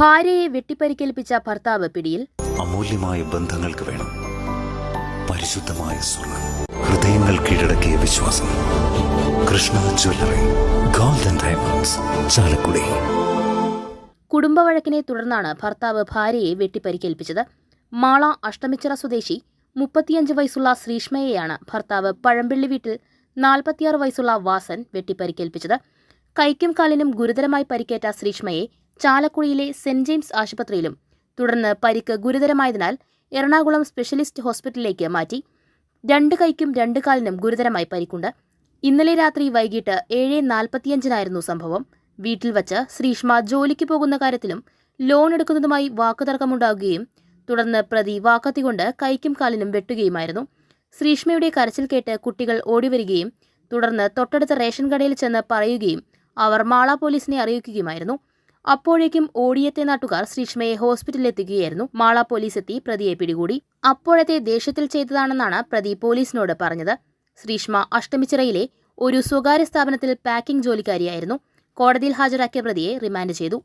ഭാര്യയെ വെട്ടിപ്പരിക്കേൽപ്പിച്ച ഭർത്താവ് പിടിയിൽ അമൂല്യമായ ബന്ധങ്ങൾക്ക് വേണം. പരിശുദ്ധമായ സ്വർണം. ഹൃദയങ്ങൾ കീഴടക്കിയ വിശ്വാസം. Krishna jewellery. Golden diamonds. Chalakudy. കുടുംബവഴക്കിനെ തുടർന്നാണ് ഭർത്താവ് ഭാര്യയെ വെട്ടിപ്പരിക്കേൽപ്പിച്ചത്. മാള അഷ്ടമിച്ചിറ സ്വദേശി മുപ്പത്തിയഞ്ച് വയസ്സുള്ള ശ്രീഷ്മയെയാണ് ഭർത്താവ് പഴമ്പിള്ളി വീട്ടിൽ നാൽപ്പത്തിയാറ് വയസ്സുള്ള വാസൻ വെട്ടിപ്പരിക്കേൽപ്പിച്ചത്. കൈക്കും കാലിനും ഗുരുതരമായി പരിക്കേറ്റ ശ്രീഷ്മയെ ചാലക്കുടിയിലെ സെന്റ് ജെയിംസ് ആശുപത്രിയിലും തുടർന്ന് പരിക്ക് ഗുരുതരമായതിനാൽ എറണാകുളം സ്പെഷ്യലിസ്റ്റ് ഹോസ്പിറ്റലിലേക്ക് മാറ്റി. രണ്ട് കൈക്കും രണ്ട് കാലിനും ഗുരുതരമായി പരിക്കുണ്ട്. ഇന്നലെ രാത്രി വൈകിട്ട് ഏഴ് നാൽപ്പത്തിയഞ്ചിനായിരുന്നു സംഭവം. വീട്ടിൽ വച്ച് ശ്രീഷ്മ ജോലിക്ക് പോകുന്ന കാര്യത്തിലും ലോൺ എടുക്കുന്നതുമായി വാക്കുതർക്കമുണ്ടാകുകയും തുടർന്ന് പ്രതി വാക്കത്തികൊണ്ട് കൈക്കും കാലിനും വെട്ടുകയുമായിരുന്നു. ശ്രീഷ്മയുടെ കരച്ചിൽ കേട്ട് കുട്ടികൾ ഓടിവരികയും തുടർന്ന് തൊട്ടടുത്ത റേഷൻ കടയിൽ ചെന്ന് പറയുകയും അവർ മാള പോലീസിനെ അറിയിക്കുകയുമായിരുന്നു. അപ്പോഴേക്കും ഓടിയത്തെ നാട്ടുകാർ ശ്രീഷ്മയെ ഹോസ്പിറ്റലിലെത്തിക്കുകയായിരുന്നു. മാള പോലീസ് എത്തി പ്രതിയെ പിടികൂടി. അപ്പോഴത്തെ ദേഷ്യത്തിൽ ചെയ്തതാണെന്നാണ് പ്രതി പോലീസിനോട് പറഞ്ഞത്. ശ്രീഷ്മ അഷ്ടമിച്ചിറയിലെ ഒരു സ്വകാര്യ സ്ഥാപനത്തിൽ പാക്കിംഗ് ജോലിക്കാരിയായിരുന്നു. കോടതിയിൽ ഹാജരാക്കിയ പ്രതിയെ റിമാൻഡ് ചെയ്തു.